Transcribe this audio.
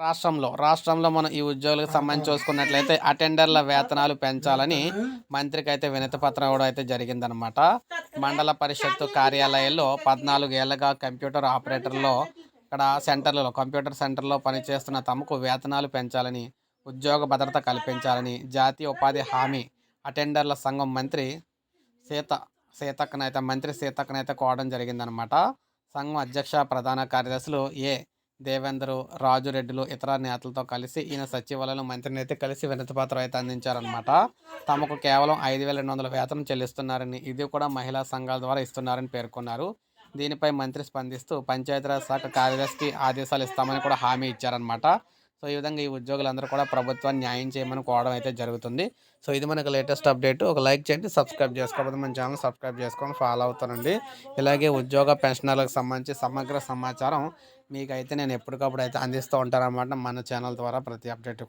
రాష్ట్రంలో రాష్ట్రంలో మనం ఈ ఉద్యోగులకు సంబంధించి చూసుకున్నట్లయితే అటెండర్ల వేతనాలు పెంచాలని మంత్రికి అయితే వినతి పత్రం అయితే జరిగిందనమాట మండల పరిషత్తు కార్యాలయాల్లో పద్నాలుగు ఏళ్ళగా కంప్యూటర్ ఆపరేటర్లో ఇక్కడ సెంటర్లలో కంప్యూటర్ సెంటర్లో పనిచేస్తున్న తమకు వేతనాలు పెంచాలని ఉద్యోగ భద్రత కల్పించాలని జాతీయ ఉపాధి హామీ అటెండర్ల సంఘం మంత్రి సీత సీతక్కనైతే మంత్రి సీతక్కనైతే కోవడం జరిగిందనమాట సంఘం అధ్యక్ష ప్రధాన కార్యదర్శులు ఏ దేవేందరు రాజురెడ్డిలు ఇతర నేతలతో కలిసి ఈయన సచివాలయంలో మంత్రిని అయితే కలిసి వినతిపత్రం అయితే అందించారనమాట తమకు కేవలం ఐదు వేల రెండు వందల వేతనం చెల్లిస్తున్నారని ఇది కూడా మహిళా సంఘాల ద్వారా ఇస్తున్నారని పేర్కొన్నారు. దీనిపై మంత్రి స్పందిస్తూ పంచాయతీరాజ్ శాఖ కార్యదర్శికి ఆదేశాలు ఇస్తామని కూడా హామీ ఇచ్చారనమాట సో ఈ విధంగా ఈ ఉద్యోగులందరూ కూడా ప్రభుత్వాన్ని న్యాయం చేయమని కోవడం అయితే జరుగుతుంది. సో ఇది మనకు లేటెస్ట్ అప్డేట్. ఒక లైక్ చేయండి సబ్స్క్రైబ్ చేసుకోకపోతే మన ఛానల్ సబ్స్క్రైబ్ చేసుకొని ఫాలో అవుతానండి. ఇలాగే ఉద్యోగ పెన్షనర్లకు సంబంధించి సమగ్ర సమాచారం మీకైతే నేను ఎప్పటికప్పుడు అయితే అందిస్తూ ఉంటానన్నమాట మన ఛానల్ ద్వారా ప్రతి అప్డేట్.